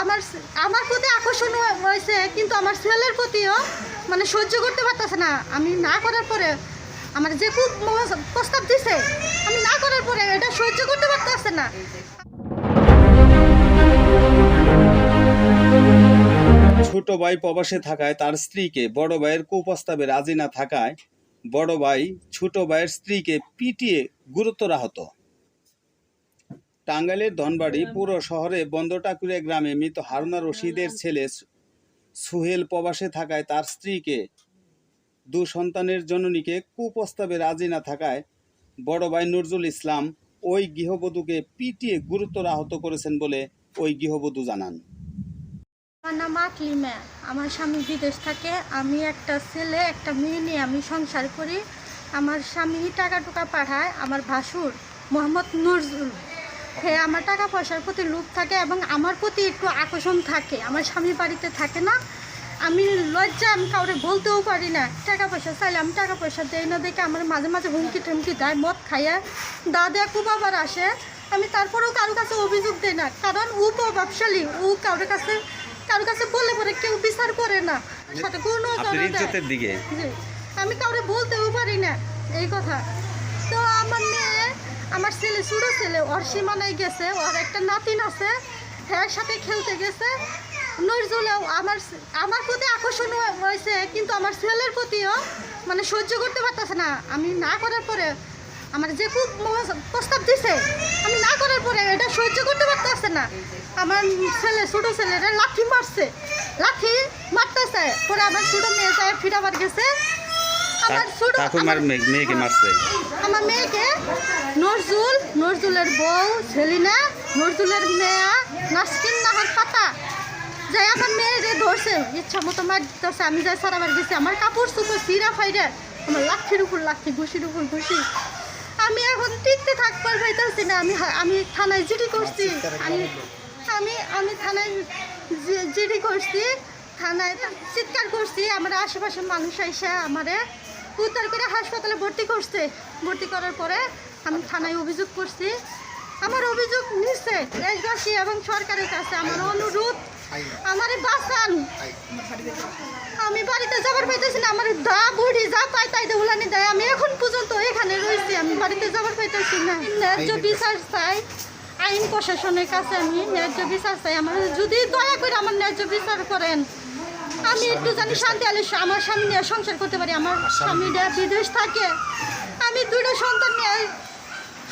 আমার আমার প্রতি আকর্ষণ হয়েছে, কিন্তু আমার ছেলের প্রতিও মানে সহ্য করতে পারতেছে না। আমি না করার পরে আমার যে খুব প্রস্তাব দিছে, আমি না করার পরে এটা সহ্য করতে পারতেছে না। ছোট ভাই প্রবাসে থাকায় তার স্ত্রীকে, বড় ভাইয়ের কুপ্রস্তাবে রাজি না থাকায় বড় ভাই ছোট ভাইয়ের স্ত্রীকে পিটিয়ে গুরুতর আহত। টাঙ্গাইলের ধনবাড়ি পুরো শহরে বন্দরটাকুরিয়া গ্রামে মৃত হারুনা রশিদের ছেলে সুহেল প্রবাসে থাকায় তার স্ত্রীকে দু সন্তানের জননীকে কুপ্রস্তাবে রাজি না থাকায় বড় ভাই নজরুল ইসলাম ওই গৃহবধূকে পিটিয়ে গুরুতর আহত করেছেন বলে ওই গৃহবধূ জানান। আমার নাম আকলিমা আমার স্বামী বিদেশ থাকে। আমি একটা ছেলে একটা মেয়ে নিয়ে আমি সংসার করি। আমার স্বামী টাকা টুকা পাঠায়। আমার ভাসুর মোহাম্মদ নজরুল। সে আমার টাকা পয়সার প্রতি লোভ থাকে এবং আমার প্রতি একটু আকর্ষণ থাকে। আমার স্বামী বাড়িতে থাকে না। আমি লজ্জা আমি কাউরে বলতেও পারি না। টাকা পয়সা চাইলে আমি টাকা পয়সা দেই না দেখে আমার মাঝে মাঝে হুমকি টুমকি দেয় মদ খাইয়ে দাদা খুব আবার আসে। আমি তারপরেও কারোর কাছে অভিযোগ দিই না। কারণ ও প্রভাবশালী। ও কারোর কাছে কারোর কাছে বললে পরে কেউ বিচার করে না। সাথে কোনো দেয়। দিকে। আমি কাউরে বলতেও পারি না। এই কথা। তো আমার মেয়ে আমার ছেলে ছোটো ছেলে, ওর সীমানায় গেছে, ওর একটা নাতিন আছে হ্যাঁ সাথে খেলতে গেছে। নজরুলেও আমার আমার প্রতি আকর্ষণ হয়েছে, কিন্তু আমার ছেলের প্রতিও মানে সহ্য করতে পারতেছে না। আমি না করার পরে আমার যে খুব প্রস্তাব দিছে, আমি না করার পরে এটা সহ্য করতে পারতেছে না। আমার ছেলে, ছোটো ছেলেরা লাঠি মারছে লাঠি মারতেছে। পরে আমার ছোটো মেয়ে যায় ফিরাবার গেছে। ঠাকুমার আমার- মেয়েকে মারছে। আমার মেয়েকে নজরুল নজরুলের বউ সেলিনা নজরুলের মেয়া নাসকিন নাহার পাতা। যাই আমার মেয়েরে ধরছে ইচ্ছা মতো মারতেছে আমি যাই সারাবার গেছি আমার কাপড় চুপড় সিরা ফাইরে আমার লাঠির উপর লাঠি ঘুষির উপর ঘুষি। আমি এখন টিকতে থাকবার পাইতেছি না আমি আমি থানায় জিডি করছি। আমি আমি আমি থানায় জিডি করছি থানায় চিৎকার করছি আমার আশেপাশের মানুষ এসে আমারে উদ্ধার করে হাসপাতালে ভর্তি করছে। ভর্তি করার পরে আমি থানায় অভিযোগ করছি। আমার অভিযোগ নিচ্ছে দেশবাসী এবং সরকারের কাছে। আমার অনুরোধ আমার বাঁচান। আমি বাড়িতে যাবার পাইতেছি না আমার দা বুড়ি যা পাই তাই দিয়ে উলানি দেয়। আমি এখন পর্যন্ত এখানে রয়েছি আমি বাড়িতে যাবার পাইতেছি না। ন্যায্য বিচার চাই। আইন প্রশাসনের কাছে আমি ন্যায্য বিচার চাই। আমার যদি দয়া করে আমার ন্যায্য বিচার করেন। আমি একটু জানি শান্তি আলে আমার স্বামী নিয়ে সংসার করতে পারি আমার স্বামীরা বিদেশ থাকে। আমি দুটো সন্তান নিয়ে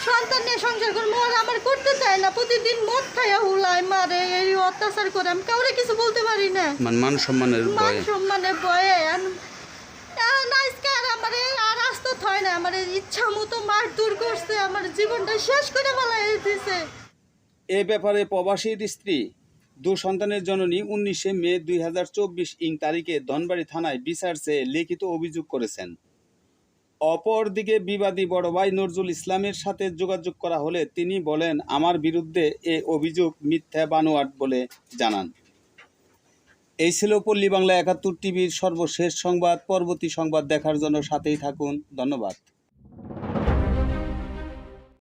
সন্তান নিয়ে সংসার করব আর আমার করতে চায় না। প্রতিদিন মদ খাইয়া হুলায় মারে এই অত্যাচার করে। আমি কাউরে কিছু বলতে পারি না। মান মান সম্মানের মান ভয়ে। সম্মানে বয়ে আর আমার আর আস্ত হয় না। আমার ইচ্ছা মতো মার দূর করছে। আমার জীবনটা শেষ করে ফেলাই দিছে এ ব্যাপারে প্রবাসীর স্ত্রী দু সন্তানের জননী উনিশে মে দুই হাজার চব্বিশ ইং তারিখে ধনবাড়ি থানায় বিচার চেয়ে লিখিত অভিযোগ করেছেন। অপরদিকে বিবাদী বড় ভাই নজরুল ইসলামের সাথে যোগাযোগ করা হলে তিনি বলেন, আমার বিরুদ্ধে এ অভিযোগ মিথ্যা বানোয়াট বলে জানান। এই ছিল পল্লী বাংলা একাত্তর টিভির সর্বশেষ সংবাদ। পরবর্তী সংবাদ দেখার জন্য সাথেই থাকুন। ধন্যবাদ।